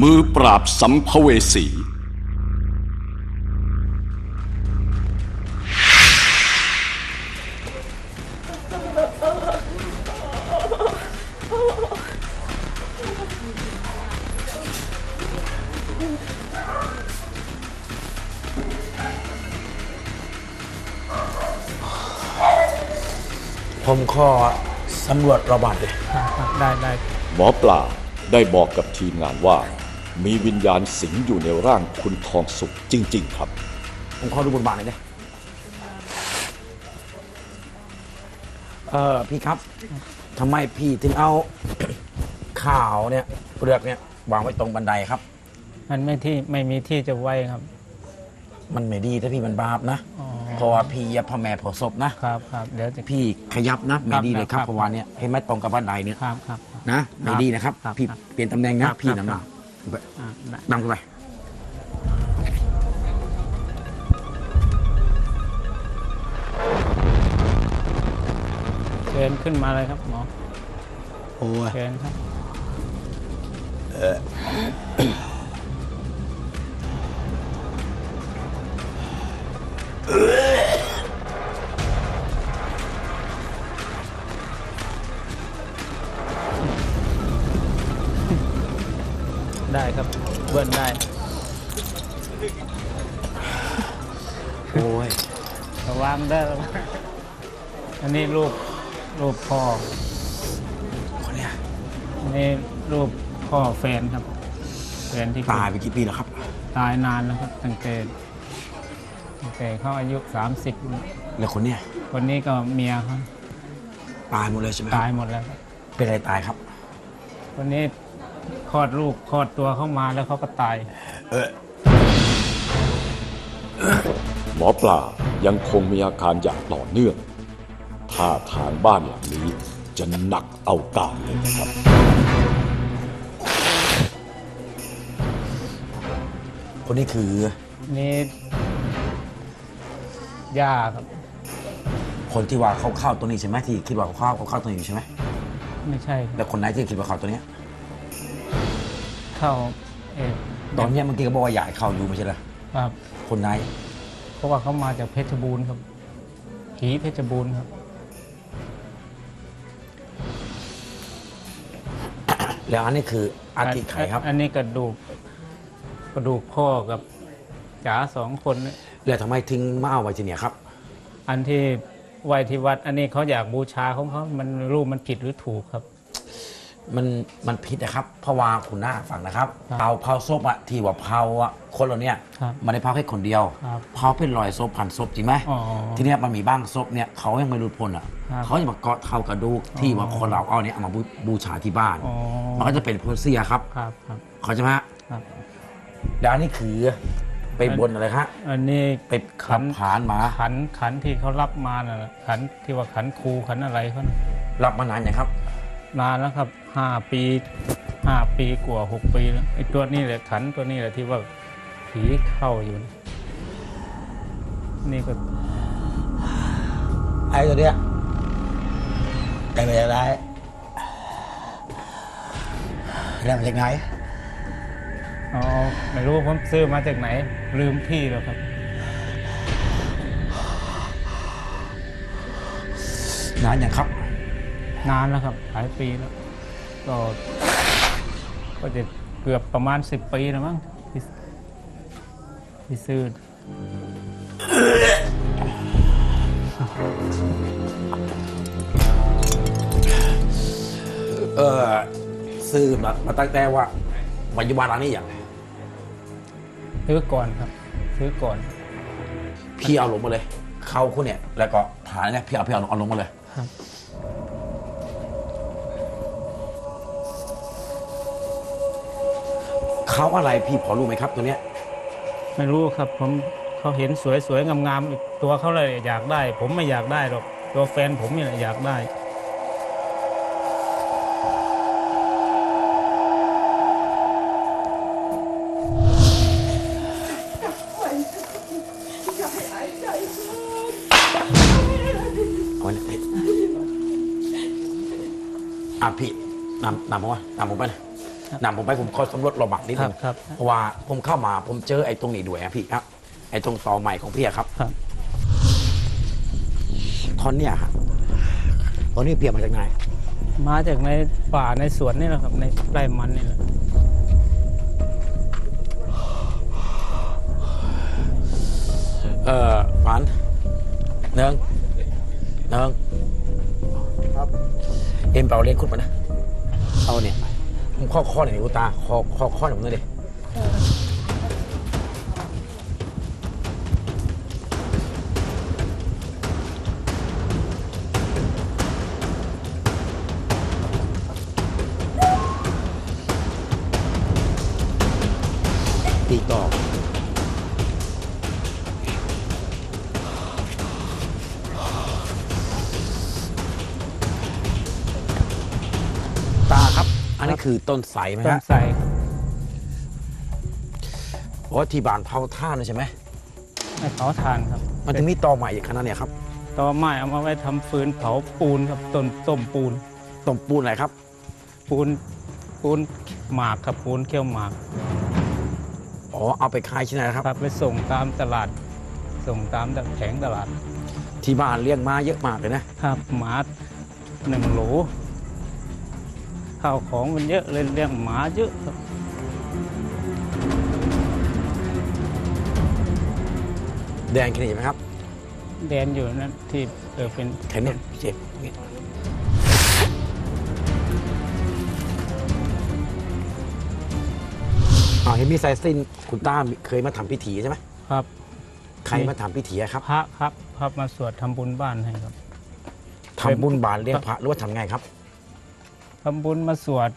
มือปราบสัมภเวสี ผมขอสำรวจระบาดเลยครับครับได้ได้ หมอปลาได้บอกกับทีมงานว่า มีวิญญาณสิงอยู่ในร่างคุณทองสุขจริง ๆ ครับ ผมขอดูบนบาทหน่อยได้เออพี่ครับทำไมพี่ถึงเอา ข่าวเนี่ยเปลือกเนี่ยวางไว้ตรงบันไดครับ มันไม่ที่ไม่มีที่จะไว้ครับ มันไม่ดีถ้าพี่มันบาปนะอ๋อ เพราะว่าพี่เหยียบพ่อแม่เผาศพนะครับครับเดี๋ยวจะ พี่ขยับนะไม่ดีเลยครับครับ เพราะว่าเนี่ยเห็นไหมตรงกับบันไดเนี่ยครับครับครับนะไม่ดีนะครับครับพี่ครับเปลี่ยนตำแหน่งครันะบพี่ครับนำหน้าอ่าได้ นำเข้าไปเชิญขึ้นมาเลยครับหมอโอ้ยเชิญครับ ได้ครับ เบิ้ลได้ โอ้ย ระวังได้อระวังอันนี้รูปรูปพ่อคนเนี้ยอันนี้รูปพ่อแฟนครับ แฟนที่ตายไปกี่ปีแล้วครับ ตายนานแล้วครับตั้งแต่ตั้งแต่เขาอายุ 30 แล้วคนเนี้ยคนนี้ก็เมียเขาตายหมดเลยใช่ไหมครับตายหมดแล้วครับเป็นอะไรตายครับ คนนี้ คลอดลูกคลอดตัวเข้ามาแล้วเขาก็ตายเออหมอปลายังคงมีอาการอย่างต่อเนื่องท่าทางบ้านหลังนี้จะหนักเอาการเลยนะครับ คนนี้คือ นี่ย่าครับ คนที่ว่าเขาเข้าตัวนี้ใช่ไหมที่คิดว่าเขาเข้าเขาเข้าตัวนี้อยู่ใช่ไหมไม่ใช่ครับแล้วคนไหนที่คิดว่าเข้าตัวเนี้ย เข้าเออตอนเนี้ยเมื่อกี้ก็บอกว่าอยากให้เข้าอยู่ไม่ใช่เหรอครับ คนไหนเพราะว่าเขามาจากเพชรบูรณ์ครับ ผีเพชรบูรณ์ครับ แล้วอันนี้คืออาทิไขครับ อันนี้กระดูก กระดูกพ่อกับจ๋าสองคนเนี่ยแล้วทำไมถึงมาเอาไว้ที่เนี่ยครับ อันที่ไหวที่วัด อันนี้เขาอยากบูชาของเขา มันรูปมันผิดหรือถูกครับ มันมันผิดนะครับ เพราะว่าคุณหน้าฟังนะครับครับเผาเผาศพอะที่ว่าเผาอะคนเราเนี่ยครับไมันได้เผาแค่คนเดียวครับเผาเป็นรอยศพพันศพจริงไหมอ๋อทีเนี้ยมันมีบ้างศพเนี่ยเขายังไม่รู้พ้นอะครับเขาจะมาเกาะเท่ากระดูกที่ว่าคนเราเอาเนี่ยเอามาบูบูชาที่บ้าน อ๋อ มันก็จะเป็นโพเซียครับครับครับเขาใช่ไหมฮะครับ แล้วอันนี้คือไปบนอะไรครับอันนี้ไปขับผ่านมาขันขันที่เขารับมาน่ะขันที่ว่าขันครูขันอะไรเขาน่ะรับมานานยังครับ นานแล้วครับ ห้าปีห้าปีกว่าหกปีแล้วไอ้ตัวนี้แหละขันตัวนี้แหละที่ว่าผีเข้าอยู่ นี่ก็ไอ้ตัวเนี้ยแกเป็นอะไรแล้วมาจากไหนอ๋อไม่รู้ผมซื้อมาจากไหน ลืมที่แล้วครับ นานยังครับ นานแล้วครับหลายปีแล้ว ก็ก็จะเกือบประมาณสิบปีแล้วมั้งที่ที่ซื้อเออซื้อมามาตั้งแต่ว่าปัจจุบันร้านนี้อย่างซื้อก่อนครับ ซื้อก่อน พี่เอาลงมาเลย เข้าคุณเนี่ย แล้วก็ฐานเนี่ยพี่เอาพี่เอาเอาลงมาเลยครับ เขาอะไรพี่พอรู้ไหมครับตัวเนี้ยไม่รู้ครับผมเขาเห็นสวยๆงามๆอีกตัวเขาเลยอยากได้ ผมไม่อยากได้หรอกตัวแฟนผมนี่แหละอยากได้ เอาไว้นะพี่อะพี่นำนำผมว่านำผมไปนะ นำผมไปผมขอสำรวจระบักนิดนึงครับ เพราะว่าผมเข้ามาผมเจอไอ้ตรงนี้ด้วยอะพี่ครับไอ้ตรงต่อใหม่ของพี่อะครับครับ ท่อนเนี่ยครับตอนนี้เปลี่ยนมาจากไหนมาจากในป่าในสวนนี่แหละครับในไร่มันนี่แหละเอ่อฝันเนืองเนืองครับเอ็มเปล่าเลี้ยงคุดมานะเอาเนี่ย ผมข้อข้อหน่อยดิกูตาคอข้อข้อหน่อยผมหน่อยดิตีต่อ ครับอันนี้คือต้นไทรไหมต้นฮะไทรครับเพราะว่าที่บานเผาท่านะใช่ไหมไม่เผาทานครับมันจะมีตอใหม่อีกขนาดเนี่ยครับต่อไม้เอามาไว้ทำฟืนเผาปูนครับต้นต้มปูนต้มปูนอะไรครับ ปูนปูนหมากครับปูนเคี่ยวหมากอ๋อเอาไปขายที่ไหนนะครับ ครับไปส่งตามตลาด ส่งตามแผงตลาดที่บ้านเลี้ยงม้าเยอะมากเลยนะ ครับหมาหนึ่งโหล ข้าวของมันเยอะเลยเลี้ยงหมาเยอะครับแดงแค่นี้ไหมครับ แดนอยู่นั่นที่เออเป็นแค่นี้เจ็บอย่างงี้อ๋อเห็นมีสายสิ้นคุณต้าเคยมาทำพิธีใช่ไหมครับใครมาทำพิธีอะครับพระครับพระมาสวดทำบุญบ้านให้ครับ ทำบุญบานเลี้ยงพระหรือว่าทำไงครับ ทำบุญมาสวด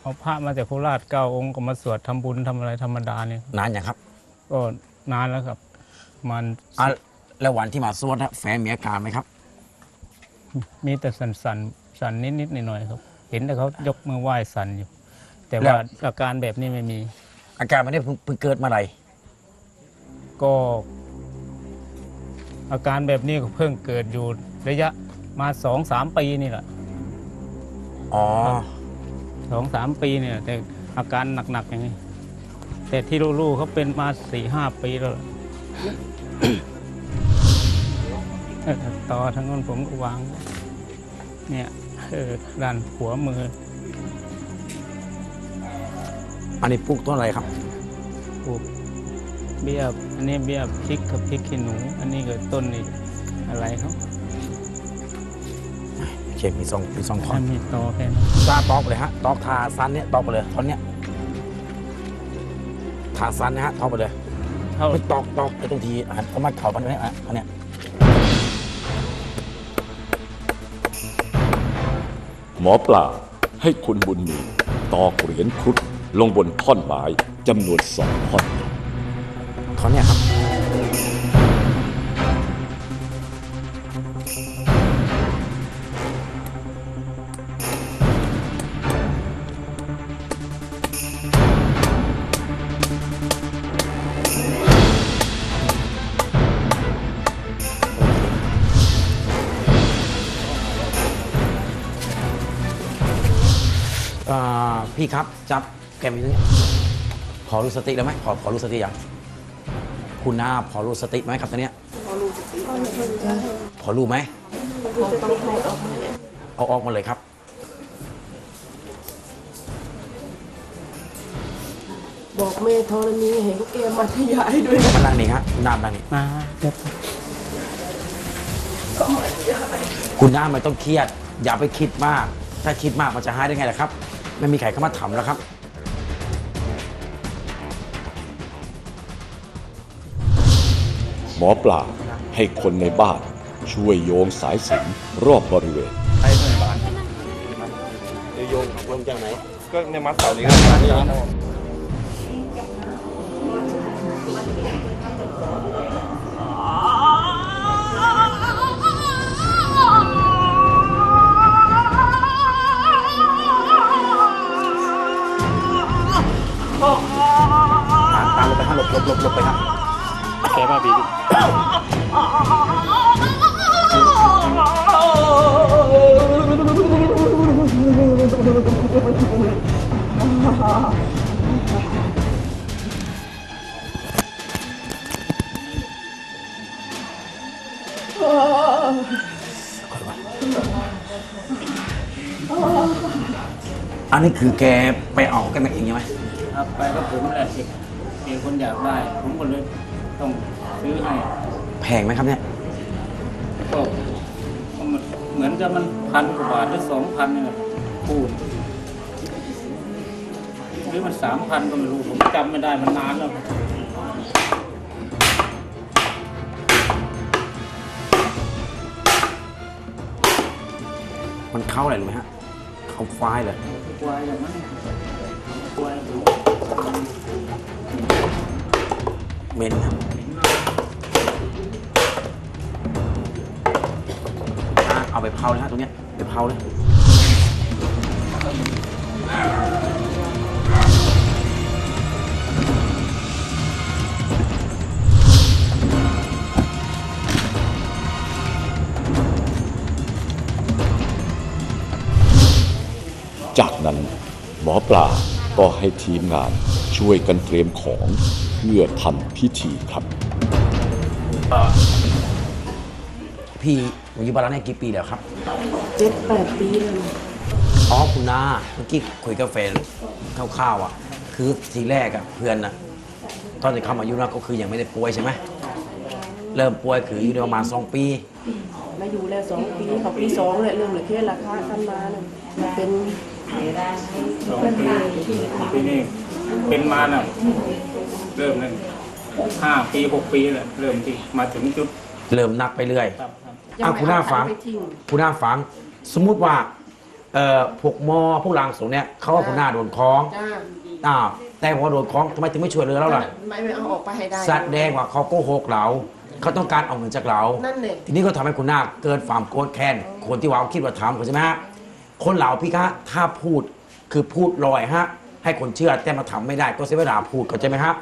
เอาพระมาจากโคราชเก้าองค์ก็มาสวดทำบุญทำอะไรธรรมดาเนี่ยนานอย่างครับก็นานแล้วครับมันอะแล้ววันที่มาสวดนะแฟนมีอาการไหมครับ มีแต่สันสันๆสันนิดนิดๆหน่อยๆครับ เห็นแต่เขายกมือไหว้สันอยู่ แต่ว่าอาการแบบนี้ไม่มี อาการมันได้เพิ่งเพิ่งเกิดเมื่อไหร่ก็ อาการแบบนี้ก็เพิ่งเกิดอยู่ระยะมาสองสามปีนี่แหละ อ๋อ สองสามปีเนี่ย แต่อาการหนักๆอย่างนี้ แต่ที่รู้ๆเขาเป็นมาสี่ห้าปีแล้วล่ะเออต่อทั้งนั้นผมก็วาง เนี่ยเออด้านหัวมือ อันนี้ปลูกต้นอะไรครับปลูกเบี้ยอันนี้เบี้ยพริกกับพริกขี้หนู อันนี้ก็ต้นนี่อะไรครับ เชฟมีสองมีสองท่อถ้านมีตอแค่นั้นตาตอกไปเลยฮะตอกทาซันเนี่ยตอกไปเลยท่อนเนี้ยทาซันนะฮะตอกไปเลยเท่าไม่ตอกตอกไปตรงทีหันเอามาเข่ามันไว้อะอันเนี้ยหมอปลาให้คุณบุญมีตอกเหรียญครุฑลงบนท่อนไม้จำนวนสองท่อนท่อนเนี้ยครับ อ่าพี่ครับจับแกมอยู่ตรงเนี้ยพอรู้สติแล้วไหมพอพอรู้สติยังคุณน้าพอรู้สติไหมครับตอนเนี้ยพอรู้ไหมเอาออกมาเลยครับ บอกแม่ธรณีให้เขาแกมาทยายด้วยนะมานั่งนี่ฮะคุณน้ามานั่งนี่มาเดี๋ยวคุณน้าไม่ต้องเครียด อย่าไปคิดมาก ถ้าคิดมากมันจะหายได้ไงล่ะครับ ไม่มีใครเข้ามาทำแล้วครับ หมอปลาให้คนในบ้านช่วยโยงสายสิญจนรอบบริเวณโยงลงจากไหน ก็ในมัดเสานี้ครับ บหลบหลบหลบไปคะแกมาบีอันนี้คือแกไปออกกันมาเองใช่ไหมครับไปกับผมแหละสิ ด็กเด็กคนอยากได้ ผมก็เลยต้องซื้อให้แพงไหมครับเนี่ย ก็ก็มันเหมือนจะมันพันกว่าบาทหรือสองพันเนี่ยพูดหรือมันสามพันก็ไม่รู้ ผมจำไม่ได้มันนานแล้ว มันเข้าอะไรรู้ไหมฮะ เข้าไฟล์เลยควายอย่างนั้นควาย เมนครับอะเอาไปเผาเลยฮะตรงเนี้ยไปเผาเลยจากนั้นหมอปลาก็ให้ทีมงานช่วยกันเตรียมของ พื่อทำพิธีครับ พี่อยู่บ้านเราเนี่ยกี่ปีแล้วครับ เจ็ดแปดปีแล้วนะอ๋อคุณนาเมื่อกี้คุยกับแฟนคร่าวๆอะ คือทีแรกอะเพื่อนนะตอนที่เข้ามาอายุนะก็คือยังไม่ได้ป่วยใช่ไหมเริ่มป่วยคืออยู่ได้ประมาณสองปี มาอยู่แล้วสองปีเขาปีสองเลยเริ่มเลยเคสราคากันมาเนี่ยมันเป็นสองปีปีนี้เป็นมาน่ะ เริ่มนั่นห้าปีหกปีแหละเริ่มที่มาถึงจุดเริ่มหนักไปเรื่อย ครับครับอะคุณหน้าฟังไม่ทิ้งคุณหน้าฟัง สมมุติว่าเอ่อพวกหมอพวกลางสูงเนี่ยเขาว่าคุณหน้าโดนคล้องจ้าอ้าวแต่พอโดนคล้องทำไมถึงไม่ช่วยเหลือเราล่ะไม่ไม่เอาออกไปให้ได้แสดงว่าเขาโกหกเราเขาต้องการเอาเงินจากเรา นั่นแหละทีนี้ก็ทำให้คุณหน้าเกิดความโกรธแค้นคนที่ว่าคิดว่าทำเข้าใช่ไหมฮะคนเหล่าพี่คะถ้าพูดคือพูดลอยฮะ ให้คนเชื่อแต่มาทำไม่ได้ก็เสียเวลาพูดเข้าใจไหมฮะ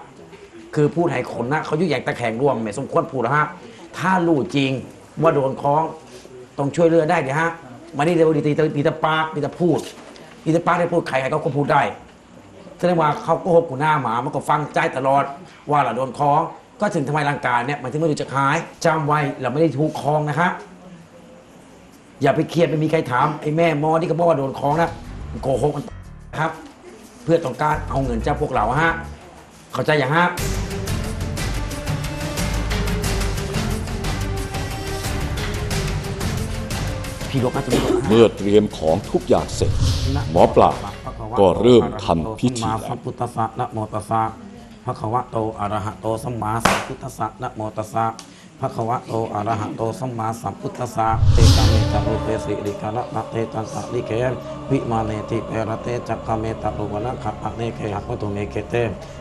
คือพูดให้คนนะเขายุ่งใหญ่ตะแคงร่วมไม่สมควรพูดแล้วฮะถ้ารู้จริงว่าโดนคล้องต้องช่วยเหลือได้เดี๋ยฮะมานี่เดี๋ยวดีตีดีตะปากดีตะพูดดีตะปากได้พูดใครใครก็พูดได้แสดงว่าเขาโกหกกูหน้าหมามันก็ฟังใจตลอดว่าเราโดนคล้อง ก็ถึงทำไมร่างกายเนี่ยมันถึงไม่รู้จะหายจำไว้เราไม่ได้ถูกคล้องนะฮะอย่าไปเครียดไม่มีใครถามไอ้แม่หมอที่ก็บอกว่าโดนคล้องนะโกหกมันะครับ เพื่อต้องการเอาเงินจากพวกเราฮะ เข้าใจอย่างฮะพี่ลบนะตรงนี้ก่อนนะเมื่อเตรียมของทุกอย่างเสร็จ หมอปลาก็เริ่มทำพิธีสัมแล้มาวสัมพุทธัสสะนะโมตัสสะภะคะวะโตอะระหะโตสัมมาสัมพุทธัสสะนะโมตัสสะภะคะวะโตอะระหะโตสัมมาสัมพุทธัสสะเตกังเมตะโลเปสิริกาละนะเตตันตะลิเก วิมาเนติเประเตจักกเมตะโลวนะขัปะเนเคหะโกตุเมเกเต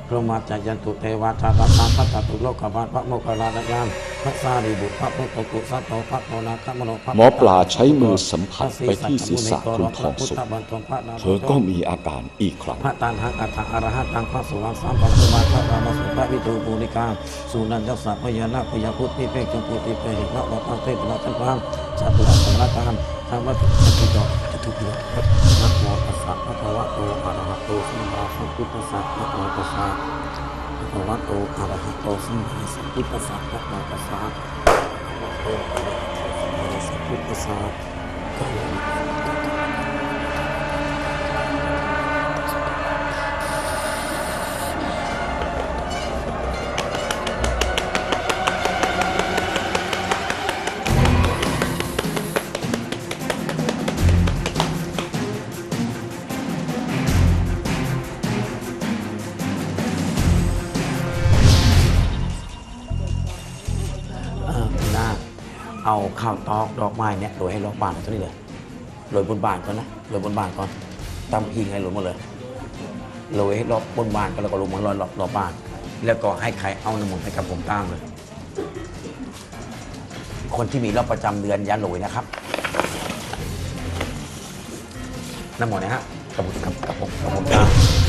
พรมาจายันตุเทวาชาตตาพัตตุโลกบาลพระโมคคัลลานยานพระสารีบุตรพระพุทธกุสัตโตพระโตนาคมโนพระหมอปลาใช้มือสัมผัสไปที่ศีรษะคุณทองสุขเธอก็มีอาการอีกครั้งพระตันหังอัฏฐอรหัตตังพระสุวังสามปัสสวะพระรามสุภะวิทูปุริกาสุนันทสัพพยานาพยาพุทธิเปกจมปุติเปหินะวัตเทพนาจันทังชาตุระสัมราการธรรมะจตุจจตุ ปิโยนะโมตัสสะภะคะวะโตอะระหะโตสัมมาสัมพุทธัสสะนะโมตัสสะภะคะวะโตอะระหะโตสัมมาสัมพุทธัสสะนะโมตัสสะภะคะวะโตอะระหะโตสัมมาสัมพุทธัสสะ ข้าวตอกดอกไม้เนี่ยโรยให้รอบบานเท่านี้เลยโรยบนบานก่อนนะโรยบนบานก่อนตำพิงให้โรยหมดเลยโรยให้รอบบนบานก็แล้วก็ลงมาลอยรอบรอบบาน แล้วก็ให้ใครเอาน้ำมนต์ให้กับผมตามเลย คนที่มีรอบประจำเดือนอย่าโรยนะครับน้ำมนต์นะฮะกับผมกับกับผมกับผมต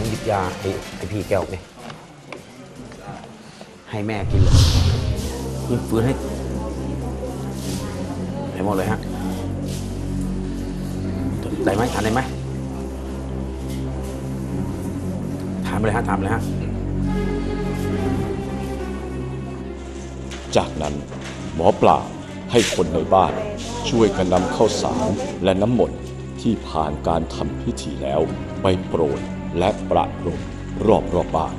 ามหยิบยาไอ้ไอ้พี่แก้วนี่ให้แม่กินเลยฟื้นฟื้นให้ให้หมดเลยฮะได้ไหมทานได้ไหมทานไปเลยฮะทานไปเลยฮะจากนั้นหมอปลาให้คนในบ้าน ช่วยกันนำข้าวสารและน้ำมนต์ที่ผ่านการทำพิธีแล้วไปโปรย และประพรมรอบรอบบ้าน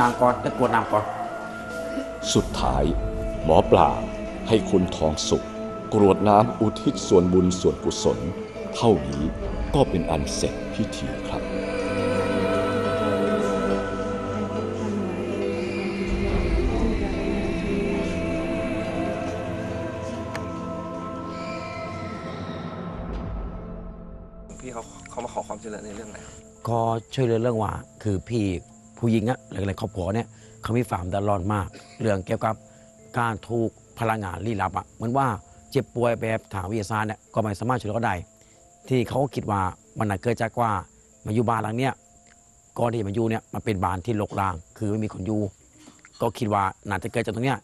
นางก่อนแล้วกวดน้ำก่อน สุดท้าย หมอปลาให้คุณทองสุข กรวดน้ำอุทิศส่วนบุญส่วนกุศล เท่านี้ก็เป็นอันเสร็จพิธีครับพี่เขาเขามาขอความช่วยเหลือในเรื่องอะไรครับก็ช่วยเหลือเรื่องว่า คือพี่ ผู้หญิงอะหลายๆครอบครัวเนี่ยเขามีความเดือดร้อนมาก เรื่องเกี่ยวกับการถูกพลังงานลี้ลับอะเหมือนว่าเจ็บป่วยแบบทางวิทยาศาสตร์เนี่ยก็ไม่สามารถช่วยเหลือเขาได้ ที่เขาก็คิดว่ามันน่ะเกิดจากว่ามาอยู่บ้านหลังเนี้ยก่อนที่จะมาอยู่เนี่ยมันเป็นบ้านที่รกร้าง คือไม่มีคนอยู่ก็คิดว่าน่าจะเกิดจากตรงเนี้ย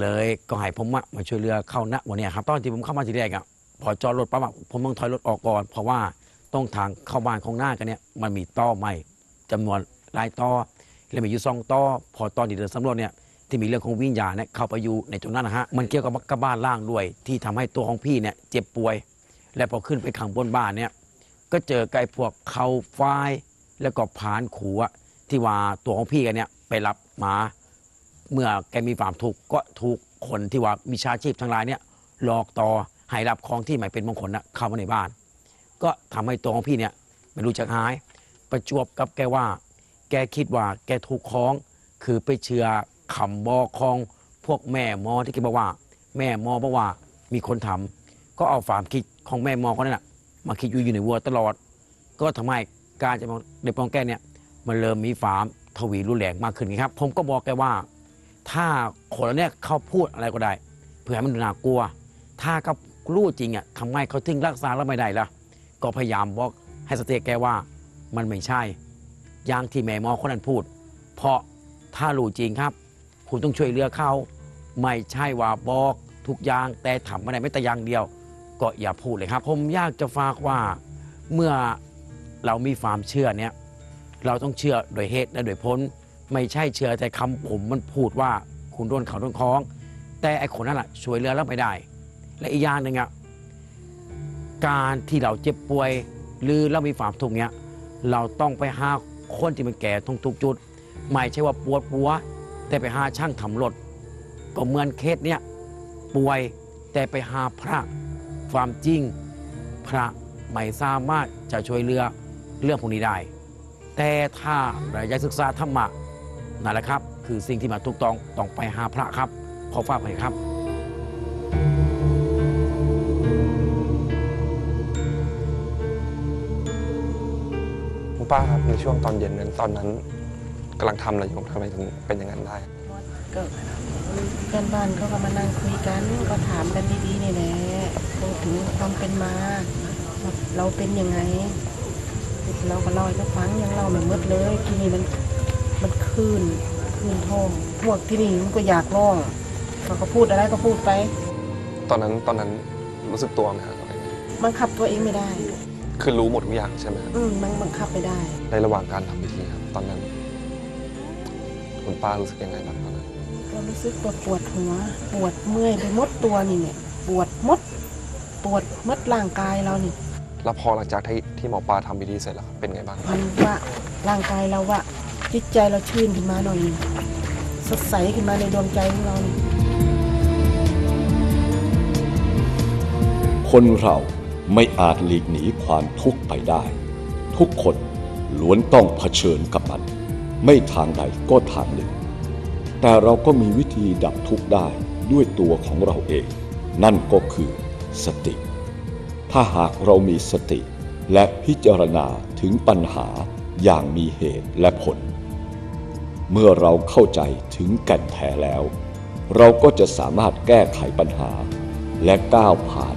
เลยก็ให้ผมอะมาช่วยเหลือเข้าณวันนี้ครับตอนที่ผมเข้ามาทีแรกอะพอจอดรถปั๊บอะผมต้องถอยรถออกก่อน เพราะว่าต้องทางเข้าบ้านของหน้ากันเนี่ยมันมีต้อไม้จำนวนหลายต้อ แล้วมีอยู่สองต้อพอตอนที่เดินสำรวจเนี่ยที่มีเรื่องของวิญญาณเนี่ยเข้าไปอยู่ในตรงนั้นนะฮะมันเกี่ยวกับกับบ้านล่างด้วยที่ทำให้ตัวของพี่เนี่ยเจ็บป่วย และพอขึ้นไปขังบนบ้านเนี่ยก็เจอไก่พวกเขาฝ้ายแล้วก็ผานขูอะที่ว่าตัวของพี่กันเนี่ยไปรับมาเมื่อแกมีความถูกข์ก็ถูกคนที่ว่ามีชาชีพทั้งหลายเนี่ยหลอกต่อให้รับของที่ไม่เป็นมงคลนะเข้ามาในบ้าน ก็ทำให้ตัวของพี่เนี่ยไม่รู้จักหาย ประจวบกับแกว่า แกคิดว่าแกถูกของ คือไปเชื่อคำบอกของพวกแม่หมอที่แกบอกว่า แม่หมอบอกว่ามีคนทำก็เอาความคิดของแม่หมอคนนั้นนะมาคิดอยู่อยู่ในวัวตลอด ก็ทำให้การจะมาในปองแก้เนี่ยมันเริ่มมีฟามทวีรุนแรงมากขึ้นครับ ผมก็บอกแกว่า ถ้าคนเหล่าเนี้เขาพูดอะไรก็ได้ เพื่อให้มันน่ากลัว ถ้าเขารู้จริงอะทำไมเขาถึงรักษาแล้วไม่ได้ล่ะก็พยายามบอกให้สเตแกว่ามันไม่ใช่ อย่างที่แม่หมอคนนั้นพูด เพราะถ้ารู้จริงครับ คุณต้องช่วยเหลือเขา ไม่ใช่ว่าบอกทุกอย่างแต่ทำไม่ได้ไม่แต่อย่างเดียว ก็อย่าพูดเลยครับ ผมอยากจะฝากว่าเมื่อเรามีความเชื่อเนี่ยเราต้องเชื่อโดยเหตุและโดยผลไม่ใช่เชื่อแต่คำผมมันพูดว่าคุณโดนเขาโดนคล้อง แต่ไอ้คนนั้นแหละช่วยเหลือแล้วไม่ได้ และอีกอย่างหนึ่งอะการที่เราเจ็บป่วย หรือเรามีความทุกข์เนี้ยเราต้องไปหา คนที่มันแก่ตรงทุกจุด ไม่ใช่ว่าปวดปัว แต่ไปหาช่างทำรถก็เหมือนเคสเนี้ยป่วยแต่ไปหาพระความจริง พระไม่สามารถจะช่วยเหลือเรื่องพวกนี้ได้ แต่ถ้าเราอยากศึกษาธรรมะนั่นแหละครับ คือสิ่งที่มาถูกต้องต้องไปหาพระครับ ขอฝากไว้ครับ คุณป้าครับในช่วงตอนเย็นนั้นตอนนั้นกำลังทำอะไรอยู่ทำไมถึงเป็นอย่างนั้นได้ ก็เพื่อนบ้านเขาก็มานั่งคุยกันก็ถามกันดีๆนี่แหละพูดถึงความเป็นมาว่าเราเป็นยังไง เราก็เล่าให้เขาฟังยังเล่าไม่หมดเลยที่นี่มันมันคืนคืนท่องพวกที่นี่มันก็อยากร้องเขาก็พูดอะไรก็พูดไป ตอนนั้นตอนนั้นรู้สึกตัวไหมครับอะไรเงี้ยบังคับตัวเองไม่ได้ คือรู้หมดทุกอย่างใช่ไหมครับอืมมันบังคับไม่ได้ ในระหว่างการทำพิธีครับตอนนั้น คุณป้ารู้สึกยังไงบ้างตอนนั้นก็รู้สึกว่าปวดหัว ปวดเมื่อยไปหมดตัวนี่เนี่ย ปวดหมด ปวดหมัดร่างกายเรานี่แล้วพอหลังจากที่ที่หมอปลาทำพิธีเสร็จแล้วครับเป็นไงบ้าง มันว่าร่างกายเราว่าจิตใจเราชื่นขึ้นมาหน่อยหนึ่งสดใสขึ้นมาในดวงใจของเรานี่ คนเรา ไม่อาจหลีกหนีความทุกข์ไปได้ ทุกคนล้วนต้องเผชิญกับมัน ไม่ทางใดก็ทางหนึ่ง แต่เราก็มีวิธีดับทุกข์ได้ด้วยตัวของเราเอง นั่นก็คือสติ ถ้าหากเรามีสติและพิจารณาถึงปัญหาอย่างมีเหตุและผล เมื่อเราเข้าใจถึงแก่นแท้แล้ว เราก็จะสามารถแก้ไขปัญหา และก้าวผ่าน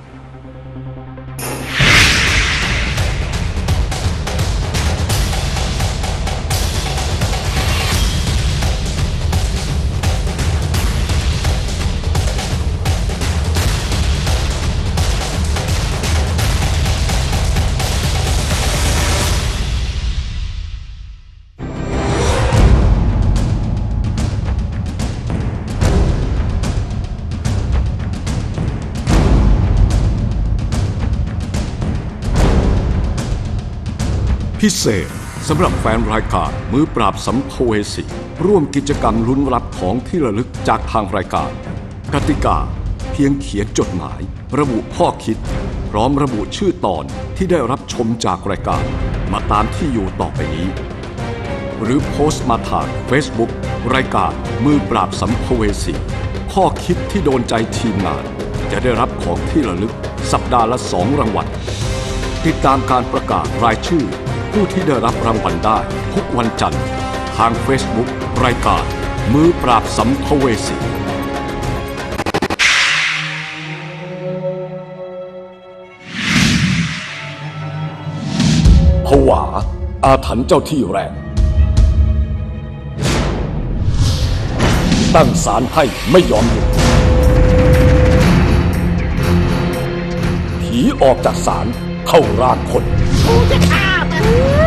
พิเศษสำหรับแฟนรายการมือปราบสัมภเวสีร่วมกิจกรรมลุ้นรับของที่ระลึกจากทางรายการ กติกา เพียงเขียนจดหมาย ระบุข้อคิด พร้อมระบุชื่อตอนที่ได้รับชมจากรายการ มาตามที่อยู่ต่อไปนี้ หรือโพสต์มาทาง Facebook รายการมือปราบสัมภเวสีข้อคิดที่โดนใจทีมงาน จะได้รับของที่ระลึกสัปดาห์ละสองรางวัลติดตามการประกาศรายชื่อ ผู้ที่ได้รับรางวัลได้ ทุกวันจันทร์ ทาง Facebook รายการ มือปราบสัมภเวสีผวา อาถรรพ์เจ้าที่แรง ตั้งศาลให้ไม่ยอมหยุดผีออกจากศาลเข้าร่างคน กูจะฆ่า มึง